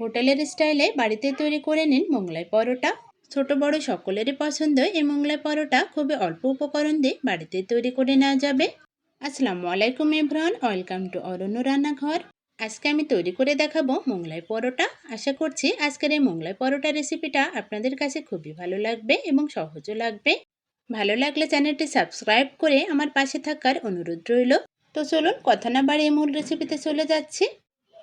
হোটেলের স্টাইলে বাড়িতে তৈরি করে নিন মোগলাই পরোটা। ছোট বড় সকলেরই পছন্দ এই মোগলাই পরোটা। খুবই অল্প উপকরণ দিয়ে বাড়িতে তৈরি করে নেওয়া যাবে। আসসালামু আলাইকুম ইব্রান ওয়েলকাম টু অরণ্য রান্নাঘর। আজকে আমি তৈরি করে দেখাবো মোগলাই পরোটা। আশা করছি আজকের এই মোগলাই পরোটা রেসিপিটা আপনাদের কাছে খুবই ভালো লাগবে এবং সহজও লাগবে। ভালো লাগলে চ্যানেলটি সাবস্ক্রাইব করে আমার পাশে থাকার অনুরোধ রইল। তো চলুন কথা না বাড়িয়ে মূল রেসিপিতে চলে যাচ্ছি।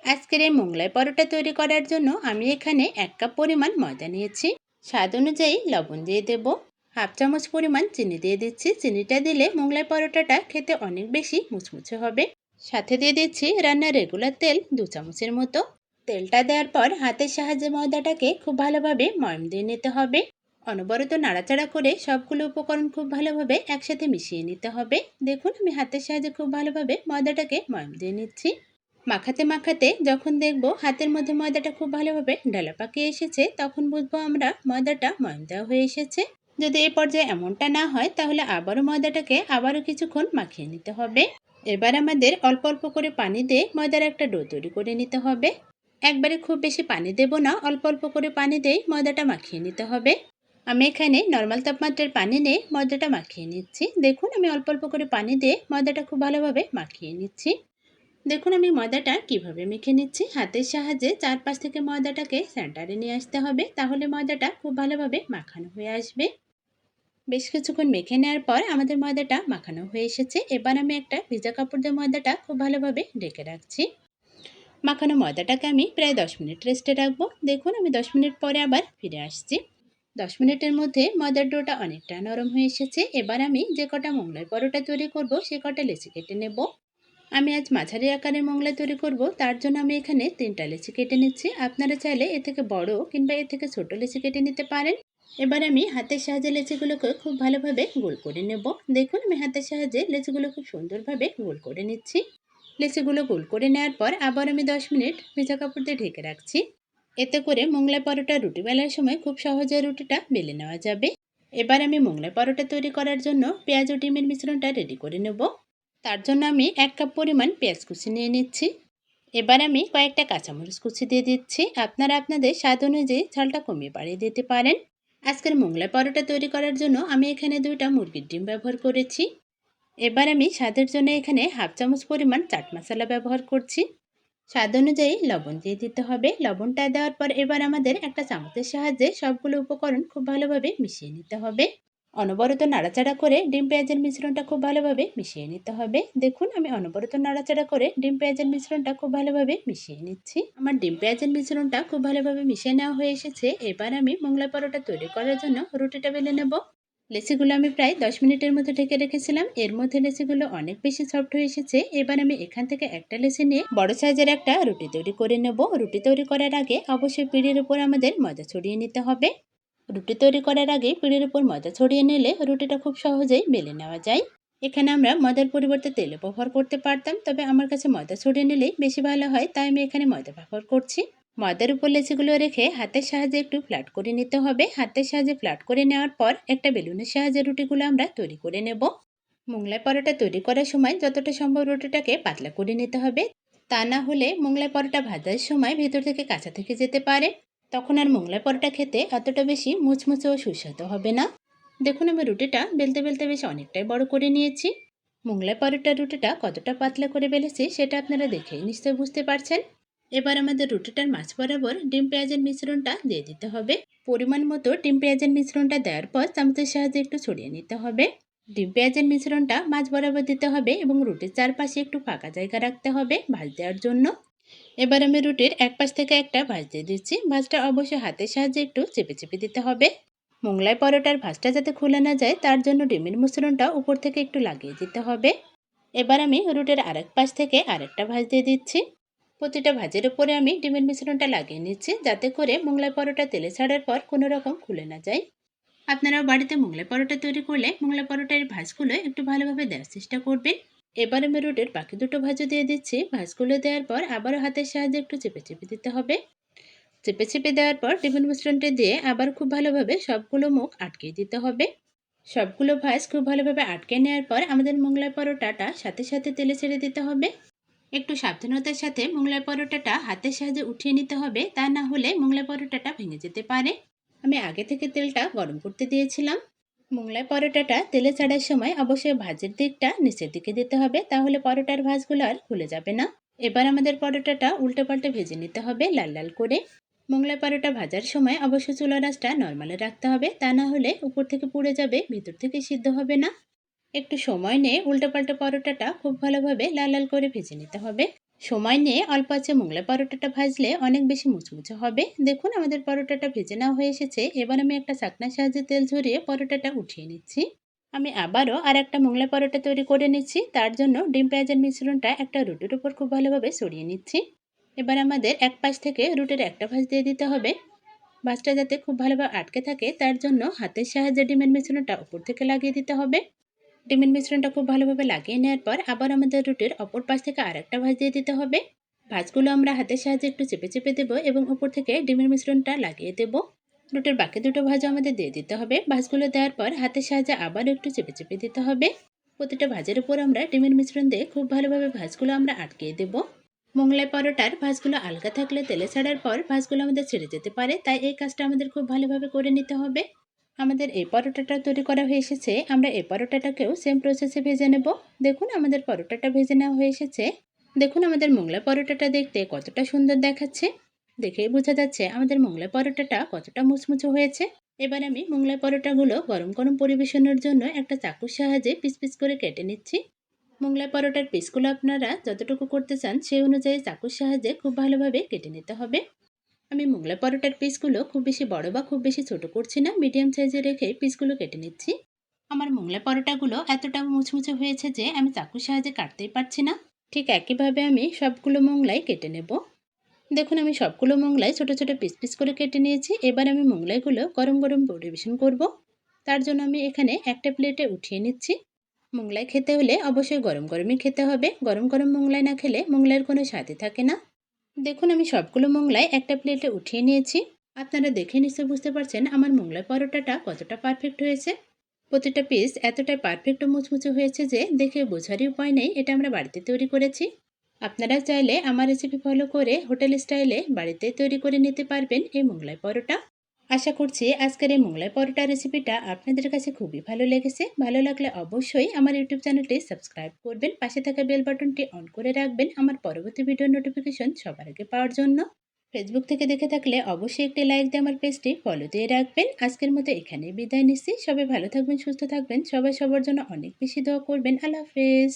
আজকের এই মোগলাই পরোটা তৈরি করার জন্য আমি এখানে এক কাপ পরিমাণ ময়দা নিয়েছি। স্বাদ অনুযায়ী লবণ দিয়ে দেব। হাফ চামচ পরিমাণ চিনি দিয়ে দিচ্ছি। চিনিটা দিলে মোগলাই পরোটাটা খেতে অনেক বেশি মুচমুচে হবে। সাথে দিয়ে দিচ্ছি রান্নার রেগুলার তেল দু চামচের মতো। তেলটা দেওয়ার পর হাতের সাহায্যে ময়দাটাকে খুব ভালোভাবে ময়ম দিয়ে নিতে হবে। অনবরত নাড়াচাড়া করে সবগুলো উপকরণ খুব ভালোভাবে একসাথে মিশিয়ে নিতে হবে। দেখুন, আমি হাতের সাহায্যে খুব ভালোভাবে ময়দাটাকে ময়ম দিয়ে নিচ্ছি। মাখাতে মাখাতে যখন দেখব হাতের মধ্যে ময়দাটা খুব ভালোভাবে ডালা পাকিয়ে এসেছে, তখন বুঝব আমরা ময়দাটা ময়ম দেওয়া হয়ে এসেছে। যদি এই পর্যায়ে এমনটা না হয়, তাহলে আবারও ময়দাটাকে আবারও কিছুক্ষণ মাখিয়ে নিতে হবে। এবার আমাদের অল্প অল্প করে পানি দিয়ে ময়দার একটা ডো তৈরি করে নিতে হবে। একবারে খুব বেশি পানি দেব না, অল্প অল্প করে পানি দিয়ে ময়দাটা মাখিয়ে নিতে হবে। আমি এখানে নর্মাল তাপমাত্রার পানি নিয়ে ময়দাটা মাখিয়ে নিচ্ছি। দেখুন, আমি অল্প অল্প করে পানি দিয়ে ময়দাটা খুব ভালোভাবে মাখিয়ে নিচ্ছি। দেখুন আমি ময়দাটা কীভাবে মেখে নিচ্ছি। হাতের সাহায্যে চারপাশ থেকে ময়দাটাকে সেন্টারে নিয়ে আসতে হবে। তাহলে ময়দাটা খুব ভালোভাবে মাখানো হয়ে আসবে। বেশ কিছুক্ষণ মেখে নেওয়ার পর আমাদের ময়দাটা মাখানো হয়ে এসেছে। এবার আমি একটা ভিজা কাপড় দিয়ে ময়দাটা খুব ভালোভাবে ঢেকে রাখছি। মাখানো ময়দাটাকে আমি প্রায় দশ মিনিট রেস্টে রাখব। দেখুন আমি দশ মিনিট পরে আবার ফিরে আসছি। দশ মিনিটের মধ্যে ময়দার ডোটা অনেকটা নরম হয়ে এসেছে। এবার আমি যে কটা মোগলাই পরোটা তৈরি করব, সে কটা লেচি কেটে নেব। আমি আজ মাঝারি আকারের মোগলাই তৈরি করব, তার জন্য আমি এখানে তিনটা লেচি কেটে নিচ্ছি। আপনারা চাইলে এ থেকে বড় কিংবা এ থেকে ছোট লেচি কেটে নিতে পারেন। এবার আমি হাতের সাহায্যে লেচিগুলোকে খুব ভালোভাবে গোল করে নেব। দেখুন, আমি হাতের সাহায্যে লেচিগুলো খুব সুন্দরভাবে গোল করে নিচ্ছি। লেচিগুলো গোল করে নেওয়ার পর আবার আমি দশ মিনিট ভেজা কাপড় দিয়ে ঢেকে রাখছি। এতে করে মোংলাই পরোটা রুটি বেলার সময় খুব সহজে রুটিটা বেলে নেওয়া যাবে। এবার আমি মোংলাই পরোটা তৈরি করার জন্য পেঁয়াজ ও ডিমের মিশ্রণটা রেডি করে নেব। তার জন্য আমি এক কাপ পরিমাণ পেঁয়াজ কুচি নিয়ে নিচ্ছি। এবার আমি কয়েকটা কাঁচামরিচ কুচি দিয়ে দিচ্ছি। আপনারা আপনাদের স্বাদ অনুযায়ী ঝালটা কমিয়ে বাড়িয়ে দিতে পারেন। আজকের মোংলাই পরোটা তৈরি করার জন্য আমি এখানে দুইটা মুরগির ডিম ব্যবহার করেছি। এবার আমি স্বাদের জন্য এখানে হাফ চামচ পরিমাণ চাট মশলা ব্যবহার করছি। স্বাদ অনুযায়ী লবণ দিয়ে দিতে হবে। লবণটা দেওয়ার পর এবার আমাদের একটা চামচের সাহায্যে সবগুলো উপকরণ খুব ভালোভাবে মিশিয়ে নিতে হবে। অনবরত নাড়াচাড়া করে ডিম পেঁয়াজের মিশ্রণটা খুব ভালোভাবে মিশিয়ে নিতে হবে। দেখুন, আমি অনবরত নাড়াচাড়া করে ডিম পেঁয়াজের মিশ্রণটা খুব ভালোভাবে মিশিয়ে নিচ্ছি। আমার ডিম পেঁয়াজের মিশ্রণটা খুব ভালোভাবে মিশিয়ে নেওয়া হয়ে এসেছে। এবার আমি মোংলা পরোটা তৈরি করার জন্য রুটিটা বেলে নেব। লেচিগুলো আমি প্রায় দশ মিনিটের মতো ঢেকে রেখেছিলাম। এর মধ্যে লেচিগুলো অনেক বেশি সফট হয়ে এসেছে। এবার আমি এখান থেকে একটা লেচি নিয়ে বড় সাইজের একটা রুটি তৈরি করে নেব। রুটি তৈরি করার আগে অবশ্যই পিড়ির উপর আমাদের ময়দা ছড়িয়ে নিতে হবে। রুটি তৈরি করার আগে পিড়ির উপর ময়দা ছড়িয়ে নিলে রুটিটা খুব সহজেই বেলে নেওয়া যায়। এখানে আমরা ময়দার পরিবর্তে তেল ব্যবহার করতে পারতাম, তবে আমার কাছে ময়দা ছড়িয়ে নিলেই বেশি ভালো হয়, তাই আমি এখানে ময়দা ব্যবহার করছি। ময়দার উপর লেচিগুলো রেখে হাতের সাহায্যে একটু ফ্ল্যাট করে নিতে হবে। হাতের সাহায্যে ফ্ল্যাট করে নেওয়ার পর একটা বেলুনের সাহায্যে রুটিগুলো আমরা তৈরি করে নেব। মোংলাই পরোটা তৈরি করার সময় যতটা সম্ভব রুটিটাকে পাতলা করে নিতে হবে। তা না হলে মোংলাই পরোটা ভাজার সময় ভেতর থেকে কাঁচা থেকে যেতে পারে। তখন আর মোংলাই পরোটা খেতে অতটা বেশি মুচমুচে ও সুস্বাদু হবে না। দেখুন আমি রুটিটা বেলতে বেলতে বেশ অনেকটাই বড় করে নিয়েছি। মোংলাই পরোটার রুটিটা কতটা পাতলা করে বেলেছি সেটা আপনারা দেখেই নিশ্চয়ই বুঝতে পারছেন। এবার আমাদের রুটিটার মাছ বরাবর ডিম পেঁয়াজের মিশ্রণটা দিয়ে দিতে হবে। পরিমাণ মতো ডিম পেঁয়াজের মিশ্রণটা দেওয়ার পর চামচের সাহায্যে একটু ছড়িয়ে নিতে হবে। ডিম পেঁয়াজের মিশ্রণটা মাছ বরাবর দিতে হবে এবং রুটির চারপাশে একটু ফাঁকা জায়গা রাখতে হবে ভাজ দেওয়ার জন্য। এবার আমি রুটির এক পাশ থেকে একটা ভাঁজ দিয়ে দিচ্ছি। ভাঁজটা অবশ্যই হাতের সাহায্যে একটু চেপে চেপে দিতে হবে। মোংলাই পরোটার ভাঁজটা যাতে খুলে না যায়, তার জন্য ডিমের মিশ্রণটা উপর থেকে একটু লাগিয়ে দিতে হবে। এবার আমি রুটের আরেক পাশ থেকে আরেকটা ভাঁজ দিয়ে দিচ্ছি। প্রতিটা ভাজের উপরে আমি ডিমের মিশ্রণটা লাগিয়ে নিচ্ছি, যাতে করে মোংলাই পরোটা তেলে ছাড়ার পর কোনো রকম খুলে না যায়। আপনারাও বাড়িতে মোংলাই পরোটা তৈরি করলে মোংলাই পরোটার ভাজগুলো একটু ভালোভাবে দেওয়ার চেষ্টা করবেন। এবার আমি রুটির বাকি দুটো ভাজও দিয়ে দিচ্ছি। ভাজগুলো দেওয়ার পর আবারও হাতের সাহায্যে একটু চেপে চেপে দিতে হবে। চেপে চেপে দেওয়ার পর টিফিন মিশ্রণটা দিয়ে আবার খুব ভালোভাবে সবগুলো মুখ আটকে দিতে হবে। সবগুলো ভাজ খুব ভালোভাবে আটকে নেওয়ার পর আমাদের মোংলাই পরোটাটা সাথে সাথে তেলে ছেড়ে দিতে হবে। একটু সাবধানতার সাথে মোগলাই পরোটাটা হাতের সাহায্যে উঠিয়ে নিতে হবে। তা না হলে মোগলাই পরোটাটা ভেঙে যেতে পারে। আমি আগে থেকে তেলটা গরম করতে দিয়েছিলাম। মোগলাই পরোটাটা তেলে ছাড়ার সময় অবশ্যই ভাজের দিকটা নিচের দিকে দিতে হবে, তাহলে পরোটার ভাজগুলো আর খুলে যাবে না। এবার আমাদের পরোটাটা উল্টে পাল্টে ভেজে নিতে হবে লাল লাল করে। মোগলাই পরোটা ভাজার সময় অবশ্য চুলা রাসটা নর্মালে রাখতে হবে, তা না হলে উপর থেকে পুড়ে যাবে, ভিতর থেকে সিদ্ধ হবে না। একটু সময় নিয়ে উল্টো পাল্টা পরোটাটা খুব ভালোভাবে লাল লাল করে ভেজে নিতে হবে। সময় নিয়ে অল্প আছে মোগলাই পরোটাটা ভাজলে অনেক বেশি মুচমুচে হবে। দেখুন, আমাদের পরোটাটা ভেজে নেওয়া হয়ে এসেছে। এবার আমি একটা চাকনার সাহায্যে তেল ঝরিয়ে পরোটাটা উঠিয়ে নিচ্ছি। আমি আবারও আর একটা মোগলাই পরোটা তৈরি করে নিচ্ছি। তার জন্য ডিম পেঁয়াজের মিশ্রণটা একটা রুটির উপর খুব ভালোভাবে সরিয়ে নিচ্ছি। এবার আমাদের এক পাশ থেকে রুটির একটা ভাঁজ দিয়ে দিতে হবে। ভাঁজটা যাতে খুব ভালোভাবে আটকে থাকে, তার জন্য হাতের সাহায্যে ডিমের মিশ্রণটা উপর থেকে লাগিয়ে দিতে হবে। ডিমের মিশ্রণটা খুব ভালোভাবে লাগিয়ে নেওয়ার পর আবার আমাদের রুটির অপর পাশ থেকে আরেকটা ভাঁজ দিয়ে দিতে হবে। ভাঁজগুলো আমরা হাতের সাহায্যে একটু চেপে চেপে দেবো এবং উপর থেকে ডিমের মিশ্রণটা লাগিয়ে দেবো। রুটির বাকি দুটো ভাজও আমাদের দিয়ে দিতে হবে। ভাঁজগুলো দেওয়ার পর হাতের সাহায্যে আবার একটু চেপে চেপে দিতে হবে। প্রতিটা ভাজের উপর আমরা ডিমের মিশ্রণ দিয়ে খুব ভালোভাবে ভাজগুলো আমরা আটকিয়ে দেবো। মোগলাই পরোটার ভাজগুলো আলগা থাকলে তেলে ছাড়ার পর ভাজগুলো আমাদের ছেড়ে যেতে পারে, তাই এই কাজটা আমাদের খুব ভালোভাবে করে নিতে হবে। আমাদের এই পরোটাটা তৈরি করা হয়ে এসেছে। আমরা এই পরোটাটাকেও সেম প্রসেসে ভেজে নেব। দেখুন, আমাদের পরোটাটা ভেজে নেওয়া হয়ে এসেছে। দেখুন, আমাদের মোংলা পরোটাটা দেখতে কতটা সুন্দর দেখাচ্ছে। দেখেই বোঝা যাচ্ছে, আমাদের মোংলা পরোটাটা কতটা মুচমুচে হয়েছে। এবার আমি মোংলা পরোটাগুলো গরম গরম পরিবেশনের জন্য একটা চাকুর সাহায্যে পিস পিস করে কেটে নিচ্ছি। মোংলা পরোটার পিসগুলো আপনারা যতটুকু করতে চান, সেই অনুযায়ী চাকুর সাহায্যে খুব ভালোভাবে কেটে নিতে হবে। আমি মোগলাই পরোটার পিসগুলো খুব বেশি বড় বা খুব বেশি ছোট করছি না মিডিয়াম সাইজে রেখে পিসগুলো কেটে নিচ্ছি। আমার মোগলাই পরোটাগুলো এতটা মুচমুচে হয়েছে যে আমি চাকুর সাহায্যে কাটতেই পারছি না। ঠিক একইভাবে আমি সবগুলো মোগলাই কেটে নেব। দেখুন, আমি সবগুলো মোগলাই ছোট ছোট পিস পিস করে কেটে নিয়েছি। এবার আমি মোগলাইগুলো গরম গরম পরিবেশন করব। তার জন্য আমি এখানে একটা প্লেটে উঠিয়ে নিচ্ছি। মোগলাই খেতে হলে অবশ্যই গরম গরমই খেতে হবে। গরম গরম মোগলাই না খেলে মোগলাইয়ের কোনো স্বাদই থাকে না। দেখুন, আমি সবগুলো মোংলায় একটা প্লেটে উঠিয়ে নিয়েছি। আপনারা দেখে নিশ্চয় বুঝতে পারছেন আমার মোংলায় পরোটাটা কতটা পারফেক্ট হয়েছে। প্রতিটা পিস এতটাই পারফেক্ট মুচমুচে হয়েছে যে দেখে বোঝারই উপায় নেই, এটা আমরা বাড়িতে তৈরি করেছি। আপনারা চাইলে আমার রেসিপি ফলো করে হোটেল স্টাইলে বাড়িতে তৈরি করে নিতে পারবেন এই মোংলাই পরোটা। আশা করছি আজকের এই মোগলাই পরোটা রেসিপিটা আপনাদের কাছে খুবই ভালো লেগেছে। ভালো লাগলে অবশ্যই আমার ইউটিউব চ্যানেলটি সাবস্ক্রাইব করবেন, পাশে থাকা বেল বাটনটি অন করে রাখবেন আমার পরবর্তী ভিডিও নোটিফিকেশন সবার আগে পাওয়ার জন্য। ফেসবুক থেকে দেখে থাকলে অবশ্যই একটি লাইক দিয়ে আমার পেজটি ফলো দিয়ে রাখবেন। আজকের মতো এখানেই বিদায় নিচ্ছি। সবাই ভালো থাকবেন, সুস্থ থাকবেন। সবাই সবার জন্য অনেক বেশি দোয়া করবেন। আল্লাহ হাফেজ।